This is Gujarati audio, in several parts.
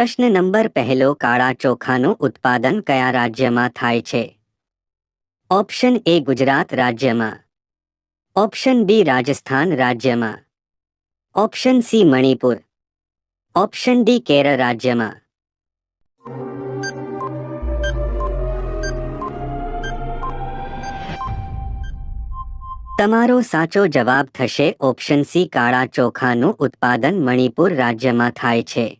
પ્રશ્ન નંબર પહેલો, કાળા ચોખાનું ઉત્પાદન કયા રાજ્યમાં થાય છે? ઓપ્શન એ ગુજરાત રાજ્યમાં. ઓપ્શન બી રાજસ્થાન રાજ્યમાં. Option C Manipur. Option D Kerala રાજ્યમાં. તમારો સાચો જવાબ થશે ઓપ્શન સી, કાળા ચોખાનું ઉત્પાદન મણિપુર રાજ્યમાં થાય છે.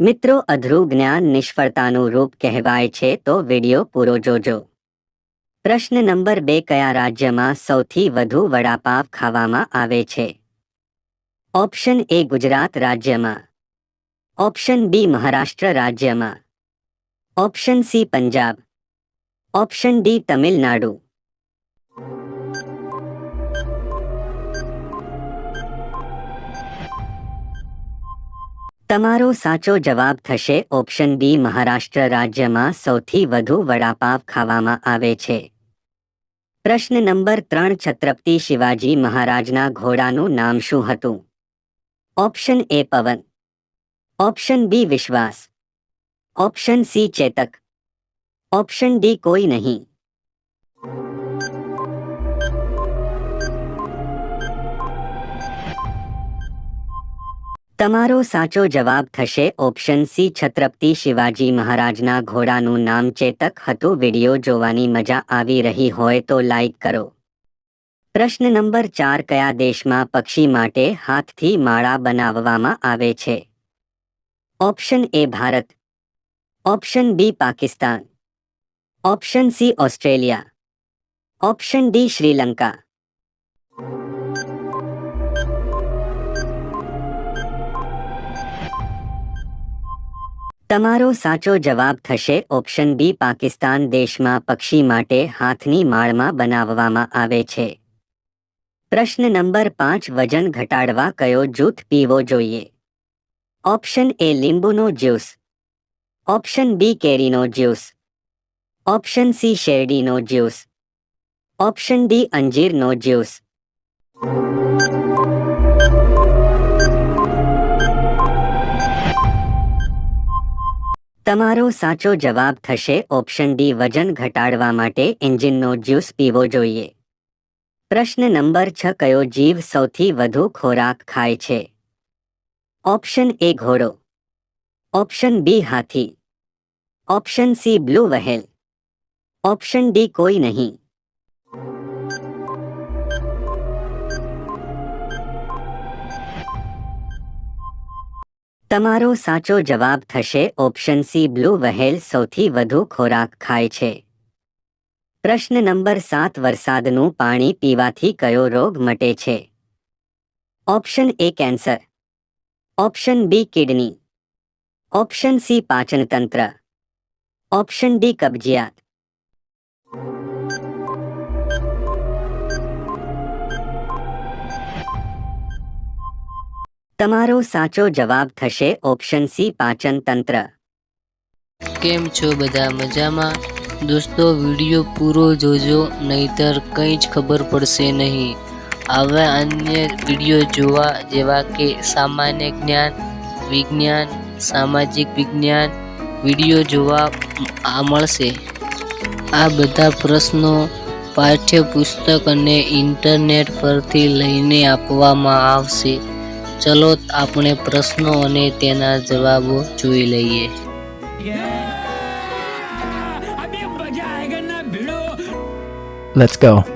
મિત્રો અધરું જ્ઞાન નિષ્ફળતાનું રૂપ કહેવાય છે, તો વિડિયો પૂરો જોજો. પ્રશ્ન નંબર બે, કયા રાજ્યમાં સૌથી વધુ વડાપાવ ખાવામાં આવે છે? ઓપ્શન એ ગુજરાત રાજ્યમાં. ઓપ્શન બી મહારાષ્ટ્ર રાજ્યમાં. Option C Punjab. Option D Tamil Nadu. તમારો સાચો જવાબ થશે. ઓપ્શન બી, મહારાષ્ટ્ર રાજ્યમાં સૌથી વધુ વડાપાવ ખાવામાં આવે છે. પ્રશ્ન નંબર ત્રણ, છત્રપતિ શિવાજી મહારાજના ઘોડાનું નામ શું હતું? Option A, Pavan. Option B, Vishwas. Option C, Chetak. Option D, કોઈ નહીં. તમારો સાચો જવાબ થશે. ઓપ્શન સી, છત્રપતિ શિવાજી મહારાજના ઘોડાનું નામ ચેતક હતું. વિડિયો જોવાની મજા આવી રહી હોય તો લાઈક કરો. પ્રશ્ન નંબર ચાર, કયા દેશમાં પક્ષી માટે હાથથી માળા બનાવવામાં આવે છે? Option A, Bharat. Option B, Pakistan. Option C, Australia. Option D, Sri Lanka. તમારો સાચો જવાબ થશે ઓપ્શન બી પાકિસ્તાન દેશમાં પક્ષી માટે હાથની માળમાં બનાવવામાં આવે છે. પ્રશ્ન નંબર પાંચ, વજન ઘટાડવા કયો જૂથ પીવો જોઈએ? ઓપ્શન એ લીંબુનો જ્યુસ. ઓપ્શન બી કેરીનો જ્યુસ. ઓપ્શન સી શેરડીનો જ્યુસ. ઓપ્શન ડી અંજીરનો જ્યુસ. તમારો સાચો જવાબ થશે ઓપ્શન ડી, વજન ઘટાડવા માટે એન્જિનનો જ્યુસ પીવો જોઈએ. પ્રશ્ન નંબર છ, કયો જીવ સૌથી વધુ ખોરાક ખાય છે? ઓપ્શન એ, ઘોડો. ઓપ્શન બી, હાથી. Option C, blue whale. Option D, કોઈ નહીં. તમારો સાચો જવાબ થશે, ઓપ્શન સી, બ્લુ વહેલ સૌથી વધુ ખોરાક ખાય છે. પ્રશ્ન નંબર સાત, વરસાદનું પાણી પીવાથી કયો રોગ મટે છે? Option A, cancer. Option B, kidney. Option C, પાચનતંત્ર. Option D, કબજિયાત. તમારો સાચો જવાબ થશે ઓપ્શન સી પાચન તંત્ર. કેમ છો બધા મજામાં? દોસ્તો, વીડિયો પૂરો જોજો, નહીતર કંઈ જ ખબર પડશે નહીં. આવા અન્ય વીડિયો જોવા જેવા કે સામાન્ય જ્ઞાન, વિજ્ઞાન, સામાજિક વિજ્ઞાન, વીડિયો જોવા આ મળશે. આ બધા પ્રશ્નો પાઠ્યપુસ્તક અને ઇન્ટરનેટ પરથી લઈને આપવામાં આવશે. ચલો આપણે પ્રશ્નો અને તેના જવાબો જોઈ લઈએ Let's go.